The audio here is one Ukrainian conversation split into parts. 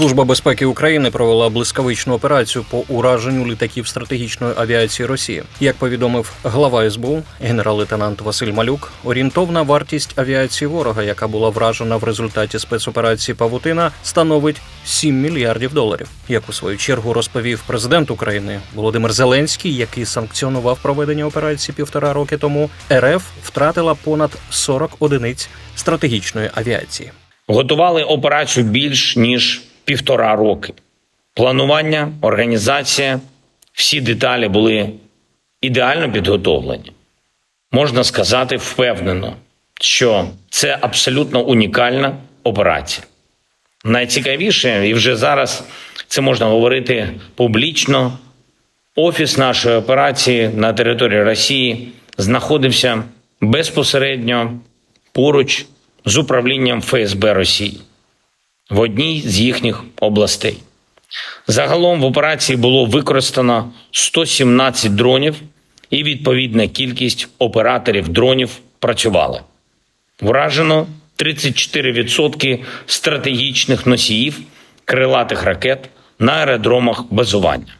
Служба безпеки України провела блискавичну операцію по ураженню літаків стратегічної авіації Росії. Як повідомив глава СБУ, генерал-лейтенант Василь Малюк, орієнтовна вартість авіації ворога, яка була вражена в результаті спецоперації Павутина, становить 7 мільярдів доларів. Як у свою чергу розповів президент України Володимир Зеленський, який санкціонував проведення операції півтора роки тому, РФ втратила понад 40 одиниць стратегічної авіації. Готували операцію більш ніж півтора роки. Планування, організація, всі деталі були ідеально підготовлені. Можна сказати впевнено, що це абсолютно унікальна операція. Найцікавіше, і вже зараз це можна говорити публічно. Офіс нашої операції на території Росії знаходився безпосередньо поруч з управлінням ФСБ Росії в одній з їхніх областей. Загалом в операції було використано 117 дронів, і відповідна кількість операторів дронів працювали. Вражено 34% стратегічних носіїв крилатих ракет на аеродромах базування.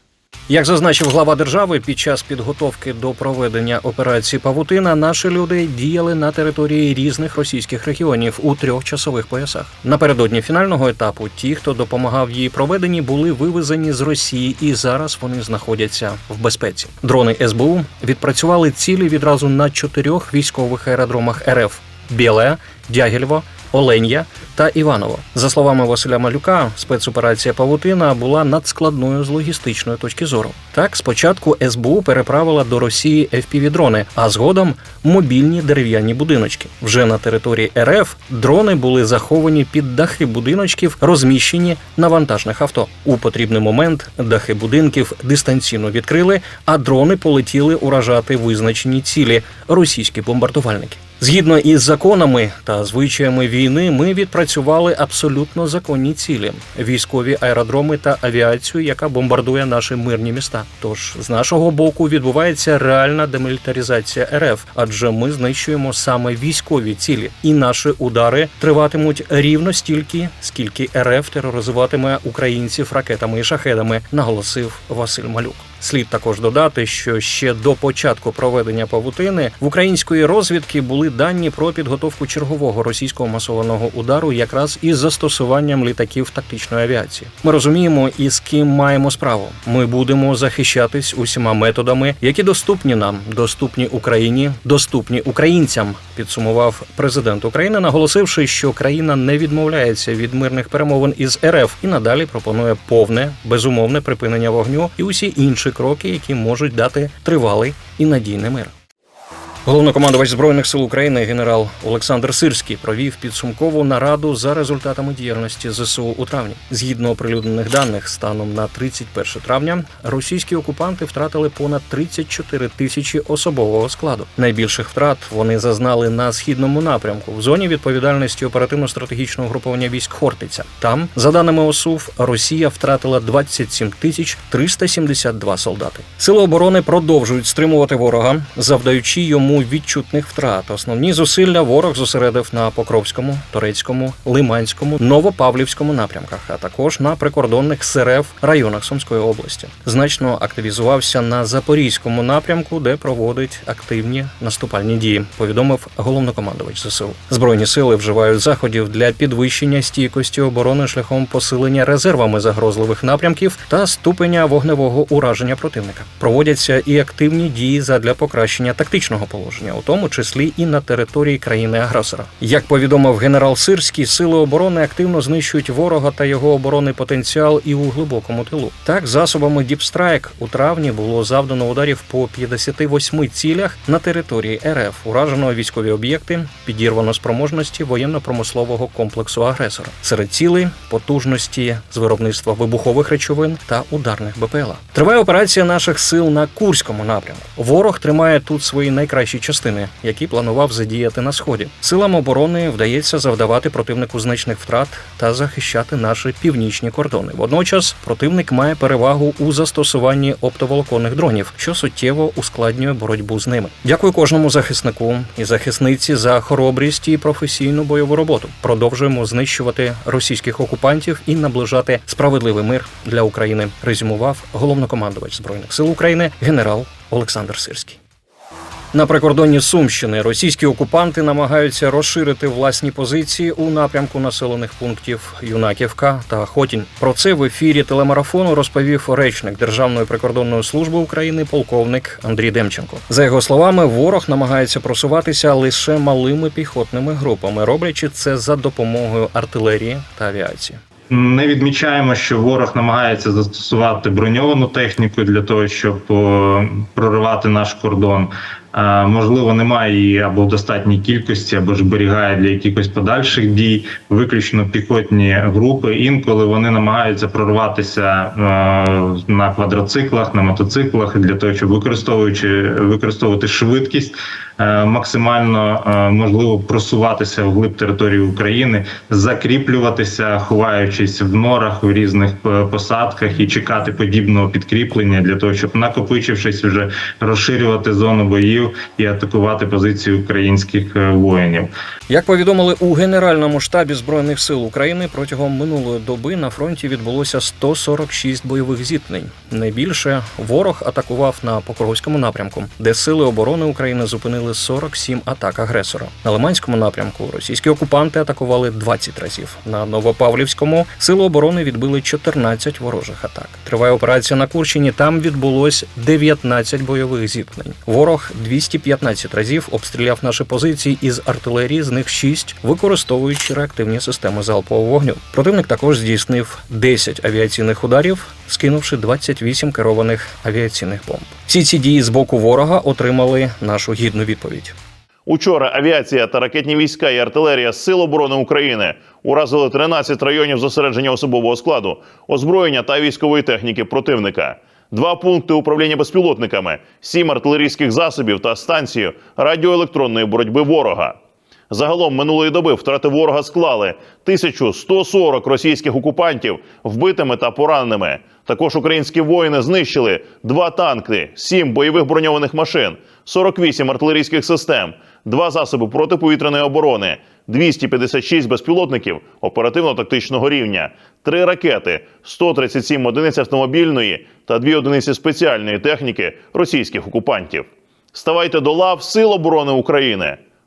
Як зазначив глава держави, під час підготовки до проведення операції Павутина наші люди діяли на території різних російських регіонів у трьох часових поясах. Напередодні фінального етапу ті, хто допомагав її проведенні, були вивезені з Росії, і зараз вони знаходяться в безпеці. Дрони СБУ відпрацювали цілі відразу на чотирьох військових аеродромах РФ: Біле, Дягільво, Оленя та Іваново. За словами Василя Малюка, спецоперація Павутина була надскладною з логістичної точки зору. Так, спочатку СБУ переправила до Росії FPV-дрони, а згодом мобільні дерев'яні будиночки. Вже на території РФ дрони були заховані під дахи будиночків, розміщені на вантажних авто. У потрібний момент дахи будинків дистанційно відкрили, а дрони полетіли уражати визначені цілі російські бомбардувальники. Згідно із законами та звичаями війни, ми відпрацювали абсолютно законні цілі: військові аеродроми та авіацію, яка бомбардує наші мирні міста. Тож з нашого боку відбувається реальна демілітаризація РФ, адже ми знищуємо саме військові цілі, і наші удари триватимуть рівно стільки, скільки РФ тероризуватиме українців ракетами і шахедами, наголосив Василь Малюк. Слід також додати, що ще до початку проведення павутини в української розвідки були дані про підготовку чергового російського масованого удару, якраз із застосуванням літаків тактичної авіації. Ми розуміємо, із ким маємо справу. Ми будемо захищатись усіма методами, які доступні нам, доступні Україні, доступні українцям. Підсумував президент України, наголосивши, що країна не відмовляється від мирних перемовин із РФ і надалі пропонує повне безумовне припинення вогню і усі інші кроки, які можуть дати тривалий і надійний мир. Головнокомандувач збройних сил України генерал Олександр Сирський провів підсумкову нараду за результатами діяльності ЗСУ у травні. Згідно оприлюднених даних, станом на 31 травня російські окупанти втратили понад 34 тисячі особового складу. Найбільших втрат вони зазнали на східному напрямку в зоні відповідальності оперативно-стратегічного груповання військ Хортиця. Там, за даними ОСУВ, Росія втратила 27 тисяч 372 солдати. Сили оборони продовжують стримувати ворога, завдаючи йому відчутних втрат. Основні зусилля ворог зосередив на Покровському, Торецькому, Лиманському, Новопавлівському напрямках, а також на прикордонних СРФ районах Сумської області. Значно активізувався на Запорізькому напрямку, де проводить активні наступальні дії. Повідомив головнокомандувач ЗСУ. Збройні сили вживають заходів для підвищення стійкості оборони шляхом посилення резервами загрозливих напрямків та ступеня вогневого ураження противника. Проводяться і активні дії задля покращення тактичного положення, у тому числі і на території країни-агресора. Як повідомив генерал Сирський, сили оборони активно знищують ворога та його оборонний потенціал і у глибокому тилу. Так, засобами Strike у травні було завдано ударів по 58 цілях на території РФ, уражено військові об'єкти, підірвано спроможності воєнно-промислового комплексу агресора. Серед цілей потужності з виробництва вибухових речовин та ударних БПЛА. Триває операція наших сил на Курському напрямку. Ворог тримає тут свої найкращі наші частини, які планував задіяти на сході. Силам оборони вдається завдавати противнику значних втрат та захищати наші північні кордони. Водночас противник має перевагу у застосуванні оптоволоконних дронів, що суттєво ускладнює боротьбу з ними. Дякую кожному захиснику і захисниці за хоробрість і професійну бойову роботу. Продовжуємо знищувати російських окупантів і наближати справедливий мир для України. Резюмував головнокомандувач збройних сил України генерал Олександр Сирський. На прикордонні Сумщини російські окупанти намагаються розширити власні позиції у напрямку населених пунктів Юнаківка та Хотінь. Про це в ефірі телемарафону розповів речник Державної прикордонної служби України полковник Андрій Демченко. За його словами, ворог намагається просуватися лише малими піхотними групами, роблячи це за допомогою артилерії та авіації. Не відмічаємо, що ворог намагається застосувати броньовану техніку для того, щоб проривати наш кордон. Можливо, немає її або в достатній кількості, або ж зберігає для якихось подальших дій. Виключно піхотні групи. Інколи вони намагаються прорватися е, на квадроциклах, на мотоциклах для того, щоб використовуючи використовувати швидкість, максимально е, можливо просуватися вглиб території України, закріплюватися, ховаючись в норах в різних е, посадках і чекати подібного підкріплення для того, щоб накопичившись, вже розширювати зону боїв і атакувати позиції українських е, воїнів. Як повідомили у Генеральному штабі збройних сил України, протягом минулої доби на фронті відбулося 146 бойових зіткнень. Найбільше ворог атакував на Покровському напрямку, де сили оборони України зупинили 47 атак агресора. На Лиманському напрямку російські окупанти атакували 20 разів. На Новопавлівському сили оборони відбили 14 ворожих атак. Триває операція на Курщині. Там відбулось 19 бойових зіткнень. Ворог 215 разів обстріляв наші позиції із артилерії, з них 6, використовуючи реактивні системи залпового вогню. Противник також здійснив 10 авіаційних ударів, скинувши 28 керованих авіаційних бомб. Всі ці дії з боку ворога отримали нашу гідну відповідь. Учора авіація та ракетні війська і артилерія Сил оборони України уразили 13 районів зосередження особового складу, озброєння та військової техніки противника. Два пункти управління безпілотниками, сім артилерійських засобів та станцію радіоелектронної боротьби ворога. Загалом минулої доби втрати ворога склали 1140 російських окупантів вбитими та пораненими. Також українські воїни знищили два танки, сім бойових броньованих машин, 48 артилерійських систем, два засоби протиповітряної оборони, 256 безпілотників оперативно-тактичного рівня, три ракети, 137 одиниць автомобільної та дві одиниці спеціальної техніки російських окупантів. Ставайте до лав Сил оборони України.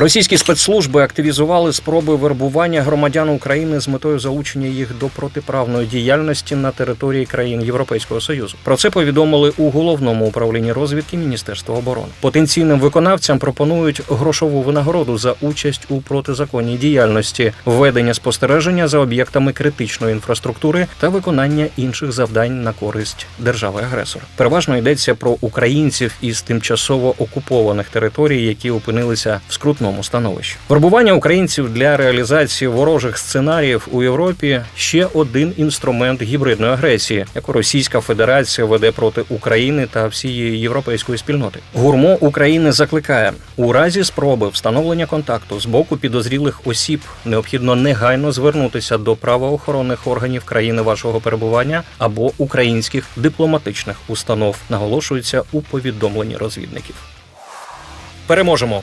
Російські спецслужби активізували спроби вербування громадян України з метою залучення їх до протиправної діяльності на території країн Європейського союзу. Про це повідомили у головному управлінні розвідки Міністерства оборони. Потенційним виконавцям пропонують грошову винагороду за участь у протизаконній діяльності, введення спостереження за об'єктами критичної інфраструктури та виконання інших завдань на користь держави-агресора. Переважно йдеться про українців із тимчасово окупованих територій, які опинилися в скрутному становищі. Вербування українців для реалізації ворожих сценаріїв у Європі ще один інструмент гібридної агресії, яку Російська Федерація веде проти України та всієї європейської спільноти. Гурмо України закликає у разі спроби встановлення контакту з боку підозрілих осіб необхідно негайно звернутися до правоохоронних органів країни вашого перебування або українських дипломатичних установ, наголошується у повідомленні розвідників. Переможемо.